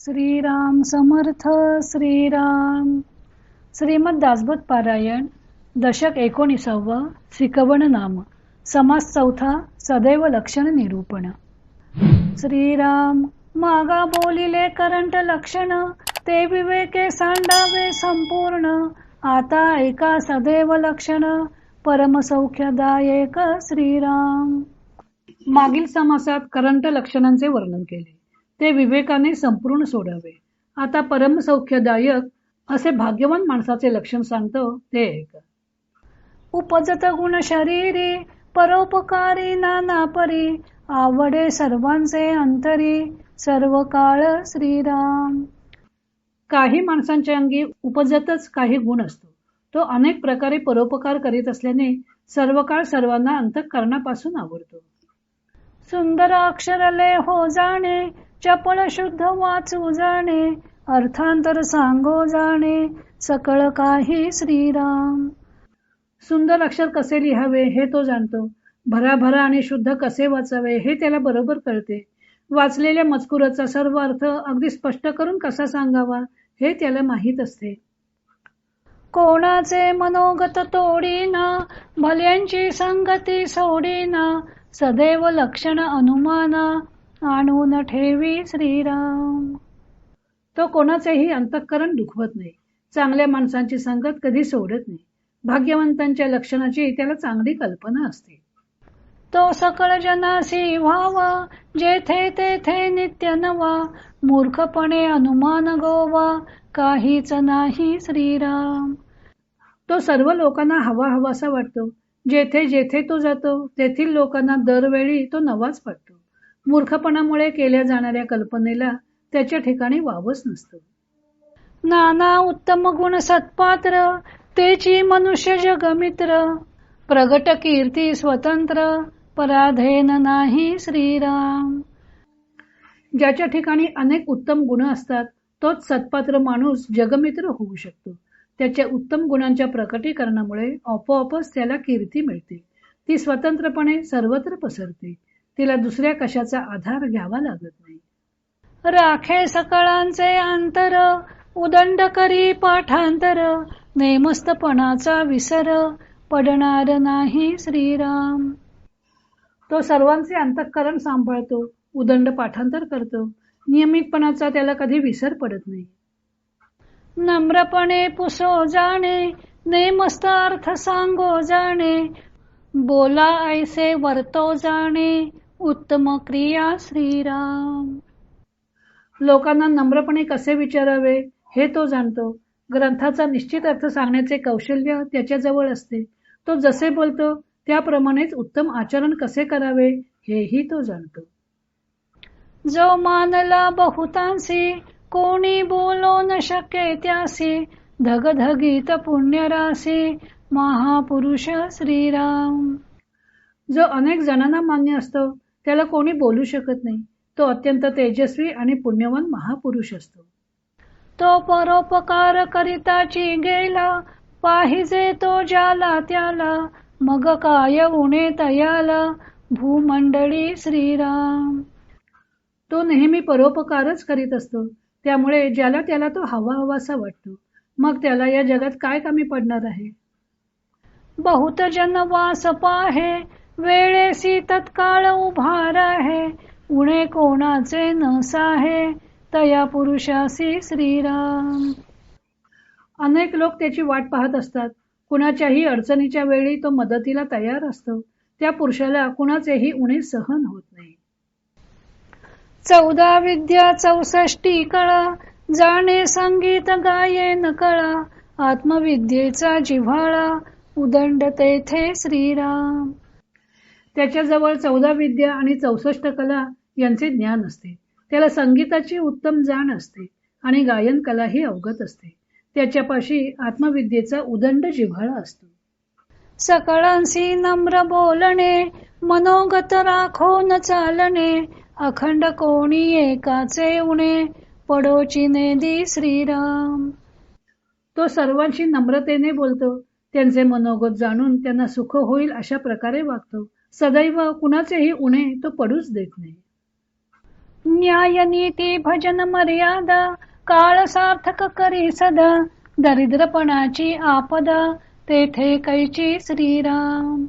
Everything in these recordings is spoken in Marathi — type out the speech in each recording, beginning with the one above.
श्रीराम समर्थ श्रीराम. श्रीमद दासबोध पारायण दशक एकोणीसावं शिकवण नाम समास चौथा सदैव लक्षण निरूपण. श्रीराम मागा बोलिले करंट लक्षण ते विवेके सांडावे संपूर्ण. आता ऐका सदैव लक्षण परमसौख्यदायक श्रीराम. मागील समासात करंट लक्षणांचे वर्णन केले. ते विवेकाने संपूर्ण सोडावे. आता परमसौख्यदायक असे भाग्यवान माणसाचे लक्षण सांगतो ते एक. उपजत गुण शरीरी परोपकारी नाना परी आवडे सर्वांचे अंतरी सर्व काळ श्रीराम. काही माणसांच्या अंगी उपजतच काही गुण असतो. तो अनेक प्रकारे परोपकार करीत असल्याने सर्व काळ सर्वांना अंतकरणापासून आवडतो. सुंदर अक्षरले हो जाणे चपळ शुद्ध वाचू जाणे अर्थांतर सांगो जाणे सकळ काही श्रीराम. सुंदर अक्षर कसे लिहावे हे तो जाणतो. भराभरा आणि शुद्ध कसे वाचावे हे त्याला बरोबर कळते. वाचलेल्या मजकुराचा सर्व अर्थ अगदी स्पष्ट करून कसा सांगावा हे त्याला माहीत असते. कोणाचे मनोगत तोडीना भल्यांची संगती सोडीना सदैव लक्षण अनुमाना आणून ठेवी श्रीराम. तो कोणाचेही अंतःकरण दुखवत नाही. चांगल्या माणसांची संगत कधी सोडत नाही. भाग्यवंतांच्या लक्षणाची त्याला चांगली कल्पना असते. तो सकळ जनासी व्हावा जेथे तेथे नित्य नवा मूर्खपणे अनुमान गोवा काहीच नाही श्रीराम. तो सर्व लोकांना हवा हवासा वाटतो. जेथे जेथे तो जातो तेथील लोकांना दरवेळी तो नवाच वाटतो. मूर्खपणामुळे केल्या जाणाऱ्या कल्पनेला त्याच्या ठिकाणी वावच नसतो. नाना उत्तम गुण सत्पात्र तेची मनुष्य जगमित्र. प्रगट कीर्ती स्वतंत्र पराधेन नाही श्रीराम. ज्याच्या ठिकाणी अनेक उत्तम गुण असतात तोच सत्पात्र माणूस जगमित्र होऊ शकतो. त्याच्या उत्तम गुणांच्या प्रकटीकरणामुळे आपोआपच त्याला कीर्ती मिळते. ती स्वतंत्रपणे सर्वत्र पसरते. तिला दुसऱ्या कशाचा आधार घ्यावा लागत नाही. राखे सकळांचे अंतर उदंड करी पाठांतर नेमस्तपणाचा विसर पडणार नाही श्रीराम. तो सर्वांचे अंतःकरण सांभाळतो उदंड पाठांतर करतो नियमितपणाचा त्याला कधी विसर पडत नाही. नम्रपणे पुसो जाणे नेमस्त अर्थ सांगो जाणे बोला ऐसे वर्तो जाणे उत्तम क्रिया श्रीराम. लोकांना नम्रपणे कसे विचारावे हे तो जाणतो. ग्रंथाचा निश्चित अर्थ सांगण्याचे कौशल्य त्याच्याजवळ असते. तो जसे बोलतो त्याप्रमाणेच उत्तम आचरण कसे करावे हेही तो जाणतो. जो मानला बहुतांशी कोणी बोलो न शके त्यासी धगधगीत पुण्यराशी महापुरुष श्रीराम. जो अनेक जणांना मान्य असतो त्याला कोणी बोलू शकत नाही. तो अत्यंत तेजस्वी आणि पुण्यवान महापुरुष असतो. तो परोपकार करिताची गेला पाहिजे तो ज्याला त्याला मग काय उणे तयाला भूमंडळी श्रीराम. तो नेहमी परोपकारच करीत असतो. त्यामुळे ज्याला त्याला तो हवा हवासा वाटतो. मग त्याला या जगात काय कमी पडणार आहे? बहुत जन वास पाहे वेळेसी तत्काळ उभार आहे उणे कोणाचे नसाहे. तया पुरुषासी श्रीराम. अनेक लोक त्याची वाट पाहत असतात. कुणाच्याही अडचणीच्या वेळी तो मदतीला तयार असतो. त्या पुरुषाला कुणाचेही उणे सहन होत नाही. चौदा विद्या चौसष्टी कळा. जाणे संगीत गायेन कळा. आत्मविद्येचा जिव्हाळा. उदंड तेथे श्रीराम. त्याच्याजवळ चौदा विद्या आणि चौसष्ट कला यांचे ज्ञान असते. त्याला संगीताची उत्तम जाण असते आणि गायन कलाही अवगत असते. त्याच्यापाशी आत्मविद्येचा उदंड जिव्हाळा असतो. सकळांशी नम्र बोलणे मनोगत राखो न चालणे अखंड कोणी एकाचे उणे पडोची नेदी श्रीराम. तो सर्वांशी नम्रतेने बोलतो. त्यांचे मनोगत जाणून त्यांना सुख होईल अशा प्रकारे वागतो. सदैव कुणाचेही उणे तो पडूच देत नाही. न्याय नीती भजन मर्यादा काळ सार्थक करी सदा दरिद्रपणाची आपदा तेथे कैची श्रीराम.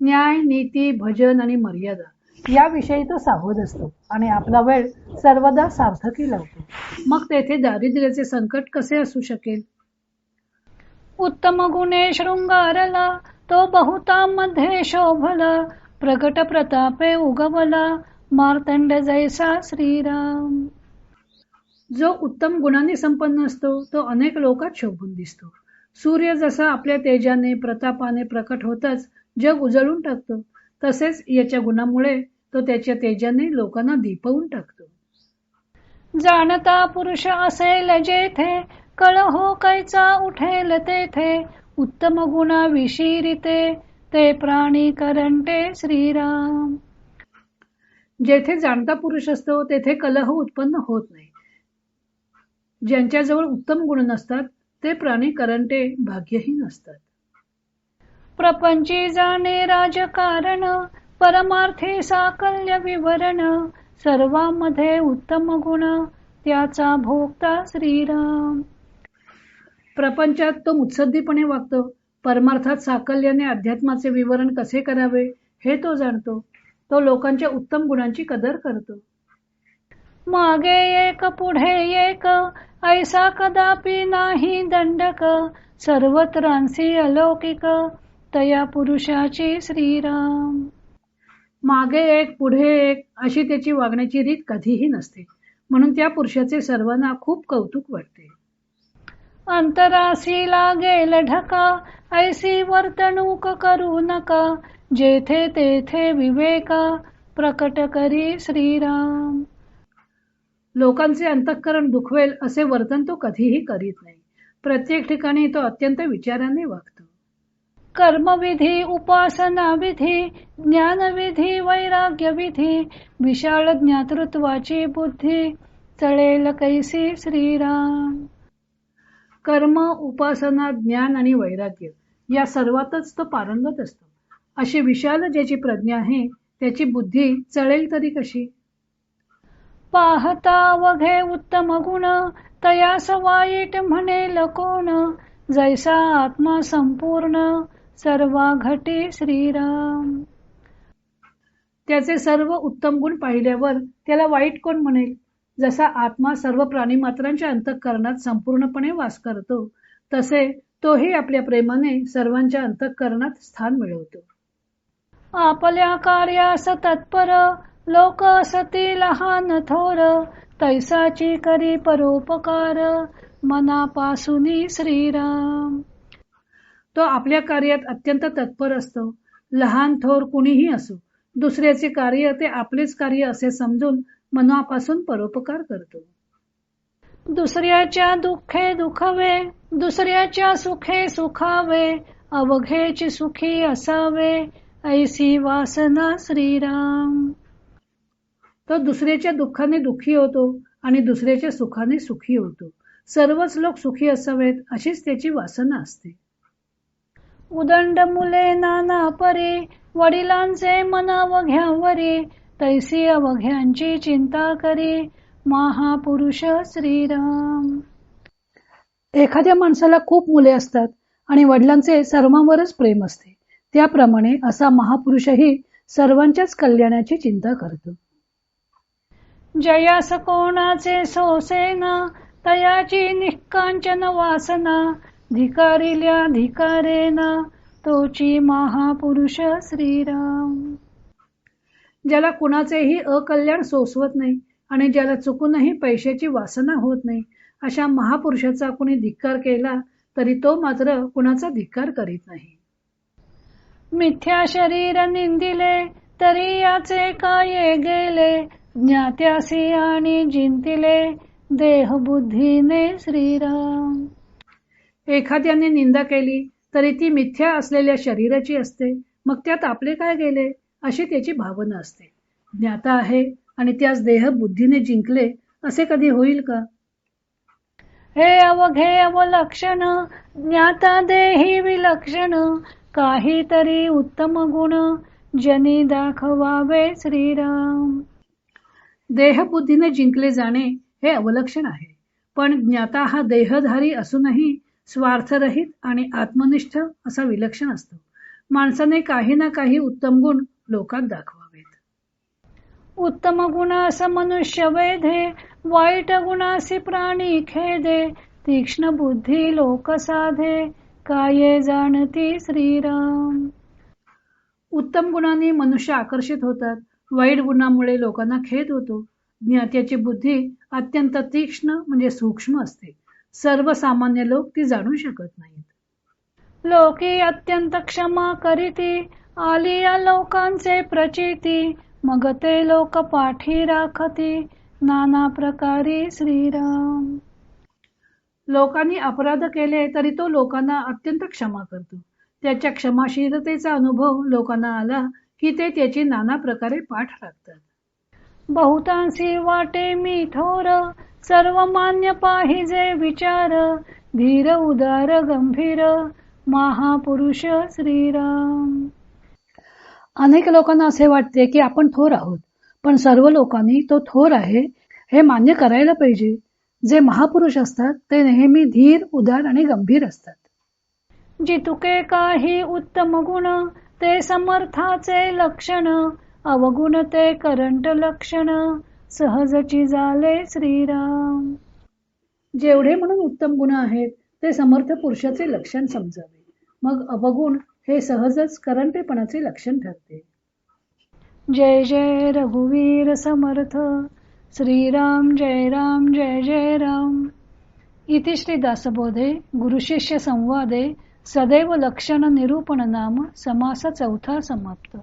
न्याय नीती भजन आणि मर्यादा याविषयी तो सावध असतो आणि आपला वेळ सर्वदा सार्थकी लावतो. मग तेथे दारिद्र्याचे संकट कसे असू शकेल? उत्तम गुणे शृंगारला तो बहुतामध्ये शोभला प्रगट प्रतापे उगवला मार्तंड जैसा श्रीराम. जो उत्तम गुणांनी संपन्न असतो तो अनेक लोकात शोभून दिसतो. सूर्य जसा आपल्या तेजाने प्रतापाने प्रकट होताच जग उजळून टाकतो. तसेच याच्या गुणामुळे तो त्याच्या तेजाने लोकांना दीपवून टाकतो. जाणता पुरुष असेल जेथे कळ हो कैचा उठेल तेथे उत्तम गुणा विशिरिते ते प्राणी करंटे श्रीराम. जेथे जाणता पुरुष असतो तेथे कलह उत्पन्न होत नाही. ज्यांच्याजवळ उत्तम गुण नसतात ते प्राणी करंटे भाग्यहीन असतात प्रपंची जाणे राजकारण परमार्थे साकल्य विवरण सर्वांमध्ये उत्तम गुण त्याचा भोगता श्रीराम. प्रपंचात तो मुत्सद्दीपणे वागतो. परमार्थात साकल्याने अध्यात्माचे विवरण कसे करावे हे तो जाणतो. तो लोकांच्या उत्तम गुणांची कदर करतो. मागे एक पुढे एक ऐसा कदापि नाही दंडक. सर्वत्रांसी अलौकिक. तया पुरुषाची श्रीराम. मागे एक पुढे एक अशी त्याची वागण्याची रीत कधीही नसते. म्हणून त्या पुरुषाचे सर्वांना खूप कौतुक वाटते. अंतरासी लागेल ढका ऐसी वर्तणूक करू नका जेथे तेथे विवेका प्रकट करी श्रीराम. लोकांचे अंतःकरण दुखवेल असे वर्तन तो कधीही करीत नाही. प्रत्येक ठिकाणी तो अत्यंत विचाराने वागतो. कर्मविधी उपासना विधी ज्ञानविधी वैराग्य विधी विशाळ ज्ञातृत्वाची बुद्धी चळेल कैसी श्रीराम. कर्म उपासना ज्ञान आणि वैराग्य या सर्वातच तो पारंगत असतो. अशी विशाल ज्याची प्रज्ञा आहे त्याची बुद्धी चळेल तरी कशी? पाहता वघे उत्तम गुण तयास वाईट म्हणे लकोण जैसा आत्मा संपूर्ण सर्वा घटे श्रीराम. त्याचे सर्व उत्तम गुण पाहिल्यावर त्याला वाईट कोण म्हणेल? जसा आत्मा सर्व प्राणीमात्रांच्या अंतःकरणात संपूर्णपणे वास करतो तसे तोही आपल्या प्रेमाने सर्वांच्या अंतःकरणात स्थान मिळवतो. आपल्या कार्यास तत्पर लोक सती लहान थोर तैसाची करी परोपकार मनापासून श्रीराम. तो आपल्या कार्यात अत्यंत तत्पर असतो लहान थोर कुणीही असो दुसऱ्याचे कार्य ते आपलेच कार्य असे समजून मनापासून परोपकार करतो. दुसऱ्याच्या दुःखे दुखावे दुसऱ्याच्या सुखे सुखावे अवघेची सुखी असावे ऐसी वासना श्रीराम. तो दुसऱ्याच्या दुःखाने दुःखी होतो आणि दुसऱ्याच्या सुखाने सुखी होतो. सर्वच लोक सुखी असावेत अशीच त्याची वासना असते. उदंड मुले नाना परी वडिलांचे मनावघ्यावरी तैसी अवघ्यांची चिंता करी महापुरुष श्रीराम. एखाद्या माणसाला खूप मुले असतात आणि वडिलांचे सर्वांवरच प्रेम असते. त्याप्रमाणे असा महापुरुषही सर्वांच्याच कल्याणाची चिंता करतो. जयास कोणाचे सोसेना तयाची निकांचन वासना धिकारिल्या धिकारेना तोची महापुरुष श्रीराम. ज्याला कुणाचेही अकल्याण सोसवत नाही आणि ज्याला चुकूनही पैशाची वासना होत नाही अशा महापुरुषाचा कुणी धिक्कार केला तरी तो मात्र कुणाचा धिक्कार करीत नाही. मिथ्या शरीर निंदिले तरी याचे काय गेले? ज्ञात्यासी आणि जिंतिले देह बुद्धीने श्रीराम. एखाद्याने निंदा केली तरी ती मिथ्या असलेल्या शरीराची असते मग त्यात आपले काय गेले? अशी त्याची भावना असते. ज्ञाता आहे आणि त्यास देह बुद्धीने जिंकले असे कधी होईल का? हे अवघे अवलक्षण ज्ञाता देही विलक्षण काहीतरी उत्तम गुण जनी दाखवावे श्रीराम. देहबुद्धीने जिंकले जाणे हे अवलक्षण आहे. पण ज्ञाता हा देहधारी असूनही स्वार्थरहित आणि आत्मनिष्ठ असा विलक्षण असतो. माणसाने काही ना काही उत्तम गुण लोकात दाखवावेत. उत्तम गुणास मनुष्य वेधे वाईट गुणासी प्राणी खेदे तीक्ष्ण बुद्धी लोक साधे काये जाणती श्रीराम? उत्तम गुणांनी मनुष्य आकर्षित होतात वाईट गुणामुळे लोकांना खेद होतो. ज्ञात्याची बुद्धी अत्यंत तीक्ष्ण म्हणजे सूक्ष्म असते. सर्वसामान्य लोक ती जाणू शकत नाहीत. लोकी अत्यंत क्षमा करीती आली या लोकांचे प्रचिती मग ते लोक पाठी राखती. नाना प्रकारे श्रीराम. लोकांनी अपराध केले तरी तो लोकांना अत्यंत क्षमा करतो. त्याच्या क्षमाशीलतेचा अनुभव लोकांना आला की ते त्याची नाना प्रकारे पाठ राखतात. बहुतांशी वाटे मी थोर सर्व मान्य पाहिजे विचार धीर उदार गंभीर महापुरुष श्रीराम. अनेक लोकांना असे वाटते की आपण थोर आहोत पण सर्व लोकांनी तो थोर आहे हे मान्य करायला पाहिजे. जे महापुरुष असतात ते नेहमी धीर उदार आणि गंभीर असतात. जितुके काही उत्तम गुण ते समर्थाचे लक्षण. अवगुण ते करंट लक्षण. सहजची झाले श्रीराम. जेवढे म्हणून उत्तम गुण आहेत ते समर्थ पुरुषाचे लक्षण समजावे. मग अवगुण हे सहजच करंटेपणाचे लक्षण ठरते. जय जय रघुवीर समर्थ. श्रीराम जय राम जय जय राम. इति श्री दासबोधे गुरुशिष्य संवादे सदैव लक्षण निरूपण नाम समास चौथा समाप्त.